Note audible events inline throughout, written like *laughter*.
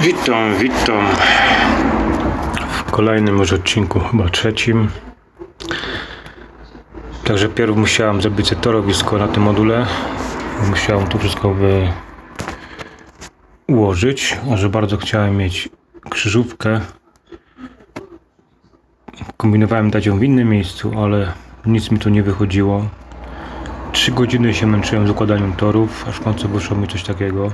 Witam, witam w kolejnym już odcinku, chyba trzecim. Także pierw musiałem zrobić torowisko na tym module. Musiałem tu wszystko wy... ułożyć, a że bardzo chciałem mieć krzyżówkę. Kombinowałem dać ją w innym miejscu, ale nic mi tu nie wychodziło. Trzy godziny się męczyłem z układaniem torów, aż w końcu wyszło mi coś takiego.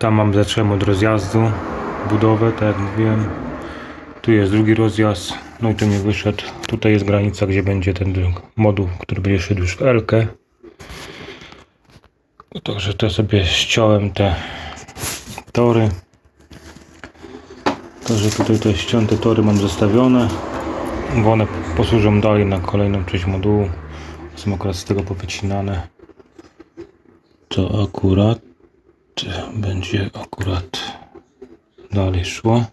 Tam mam zacząłem od rozjazdu, budowę, tak jak mówiłem. Tu jest drugi rozjazd, no i tu mi wyszedł. Tutaj jest granica, gdzie będzie ten moduł, który będzie szedł już w Elkę. Także to sobie ściąłem te tory. Także tutaj te ścięte tory mam zostawione, bo one posłużą dalej na kolejną część modułu. Są akurat z tego powycinane. To akurat będzie akurat dalej szło.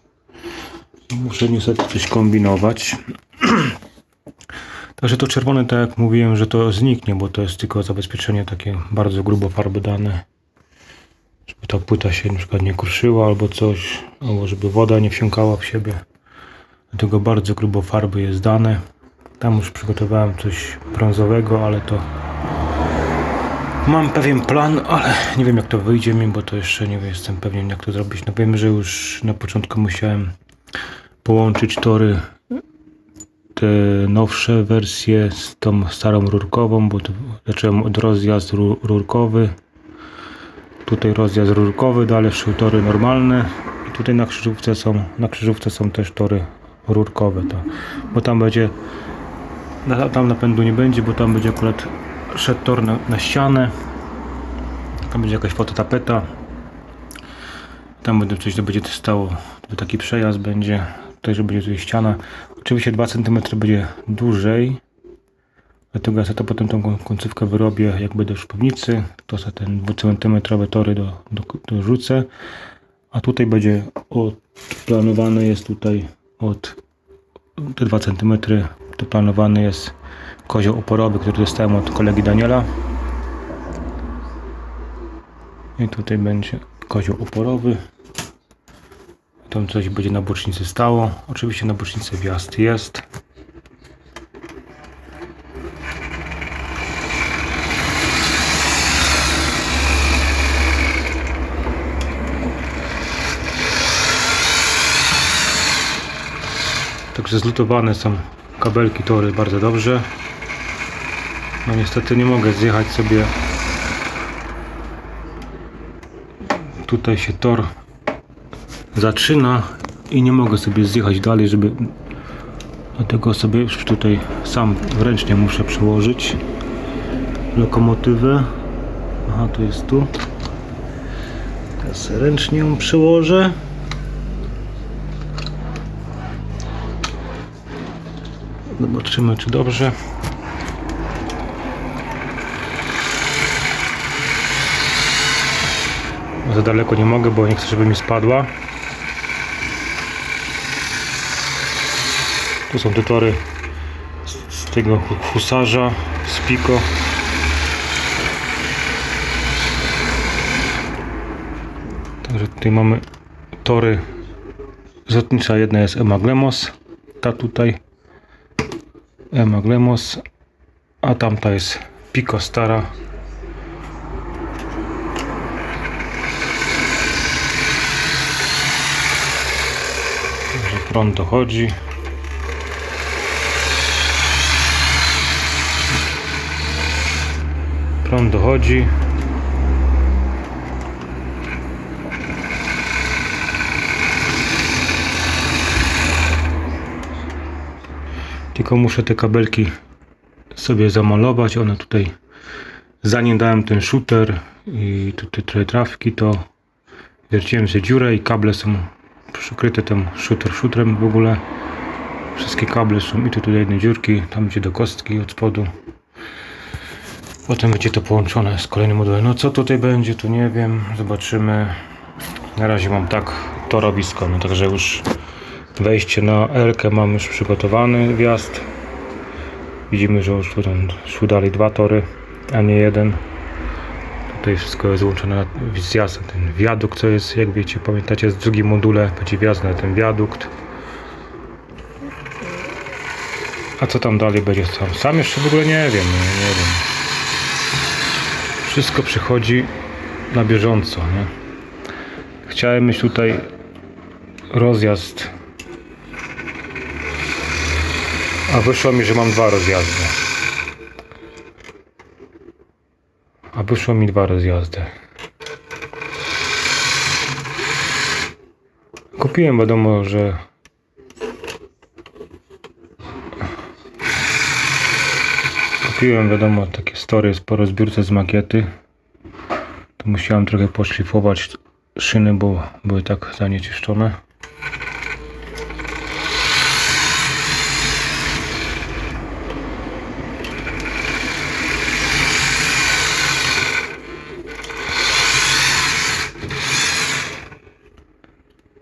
Muszę niestety coś kombinować. *clears throat* Także to czerwone, tak jak mówiłem, że to zniknie, bo to jest tylko zabezpieczenie takie bardzo grubo farby dane. Żeby ta płyta się na przykład nie kruszyła albo coś, albo żeby woda nie wsiąkała w siebie. Dlatego bardzo grubo farby jest dane. Tam już przygotowałem coś brązowego, ale to Mam pewien plan, ale nie wiem jak to wyjdzie mi, bo to jeszcze nie jestem pewien jak to zrobić. No wiem, że już na początku musiałem połączyć tory te nowsze wersje z tą starą rurkową, bo zacząłem od rozjazd ru- rurkowy. Tutaj rozjazd rurkowy, dalej szły tory normalne i tutaj na krzyżówce są, na krzyżówce są też tory rurkowe, to, bo tam będzie tam napędu nie będzie, bo tam będzie akurat szedł tor na, na ścianę. Tam będzie jakaś fototapeta. Tam będzie coś, to będzie stało. To taki przejazd będzie. Tutaj, że będzie tutaj ściana. Oczywiście 2 cm będzie dłużej. Dlatego ja sobie to potem tą koń- końcówkę wyrobię, jak będę w szpownicy. To sobie ten 2 cm tory do, do, dorzucę. A tutaj będzie od, planowane jest tutaj od te 2 cm. To planowany jest kozioł oporowy, który dostałem od kolegi Daniela. I tutaj będzie kozioł oporowy. Tam coś będzie na bocznicy stało. Oczywiście na bocznicy wjazd jest. Także zlutowane są kabelki tory bardzo dobrze. No niestety nie mogę zjechać sobie. Tutaj się tor zaczyna i nie mogę sobie zjechać dalej, żeby dlatego sobie już tutaj sam ręcznie muszę przełożyć lokomotywę. Aha, to jest tu. Teraz ręcznie ją przełożę. Zobaczymy czy dobrze. Za daleko nie mogę, bo nie chcę, żeby mi spadła. Tu są te tory z, tego hu- husarza, z Pico. Także tutaj mamy tory lotnicza. Jedna jest Ema Glemos, ta tutaj Ema Glemos, a tamta jest Pico Stara. Także prąd dochodzi. Prąd dochodzi. Tylko muszę te kabelki sobie zamalować. One tutaj, zanim dałem ten shooter i tutaj trochę trafki, to wierciłem sobie dziurę i kable są przykryte tym shooter shooterem w ogóle. Wszystkie kable są i tu tutaj jedne dziurki, tam będzie do kostki od spodu. Potem będzie to połączone z kolejnym modułem. No co tutaj będzie, to nie wiem, zobaczymy. Na razie mam tak torowisko, no także już wejście na Elkę mam już przygotowany wjazd. Widzimy, że już tu tam szły dalej dwa tory, a nie jeden. Tutaj wszystko jest złączone na zjazd na ten wiadukt, co jest, jak wiecie, pamiętacie, w drugim module, będzie wjazd na ten wiadukt. A co tam dalej będzie sam? Sam jeszcze w ogóle nie wiem, nie, nie wiem. Wszystko przychodzi na bieżąco, nie? Chciałem mieć tutaj rozjazd, a wyszło mi, że mam dwa rozjazdy. A wyszło mi dwa rozjazdy. Kupiłem wiadomo, że Kupiłem wiadomo takie story po rozbiórce z makiety. To musiałem trochę poszlifować szyny, bo były tak zanieczyszczone.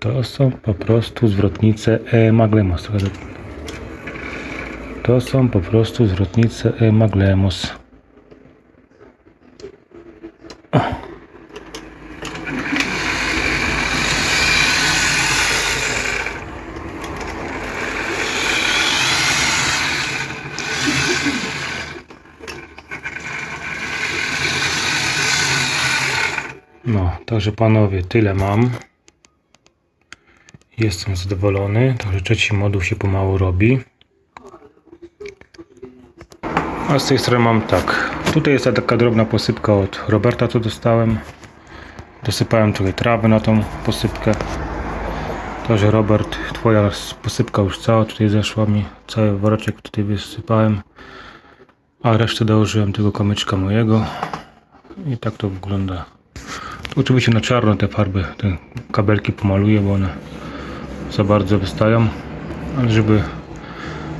To są po prostu zwrotnice E Maglemos. To są po prostu zwrotnice E Maglemos. No, także panowie, tyle mam. Jestem zadowolony, także trzeci moduł się pomału robi. A z tej strony mam tak. Tutaj jest taka drobna posypka od Roberta, co dostałem. Dosypałem trochę trawy na tą posypkę. Także Robert, twoja posypka już cała tutaj zeszła mi. Cały woreczek tutaj wysypałem. A resztę dołożyłem tego kamyczka mojego. I tak to wygląda. Oczywiście na czarno te farby, te kabelki pomaluję, bo one za bardzo wystają. Ale żeby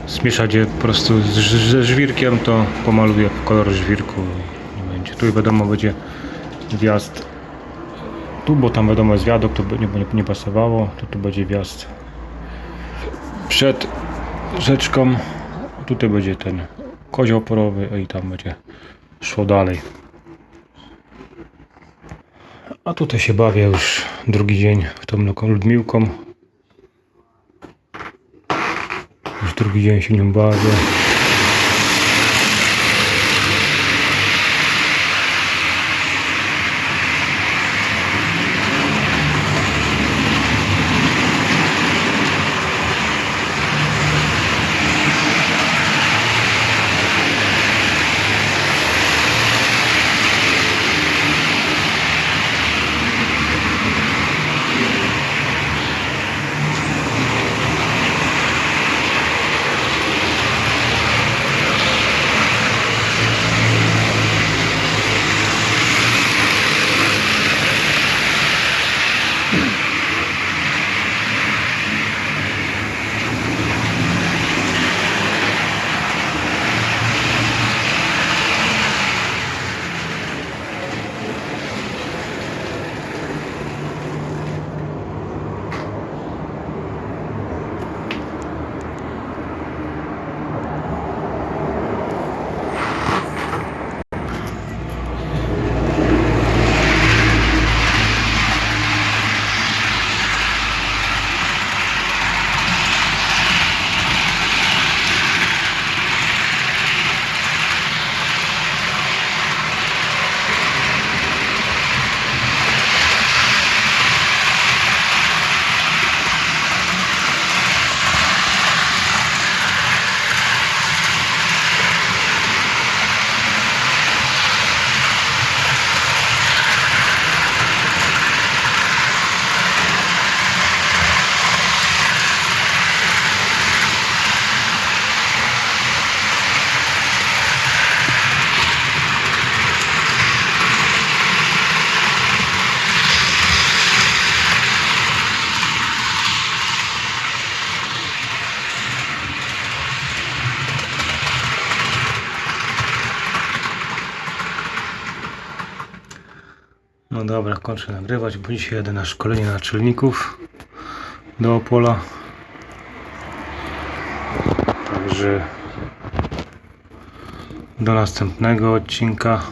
zmieszać je po prostu ze żwirkiem, to pomaluję w kolor żwirku. i Nie będzie. Tu wiadomo będzie wjazd tu, bo tam wiadomo jest wiadok, to nie, nie, nie pasowało. To tu będzie wjazd przed rzeczką. Tutaj będzie ten kozioł porowy i tam będzie szło dalej. A tutaj się bawię już drugi dzień w tą Ludmiłką. Drugi dzień się nią bawię. No dobra, kończę nagrywać, bo dzisiaj jadę na szkolenie naczelników do Opola. Także do następnego odcinka.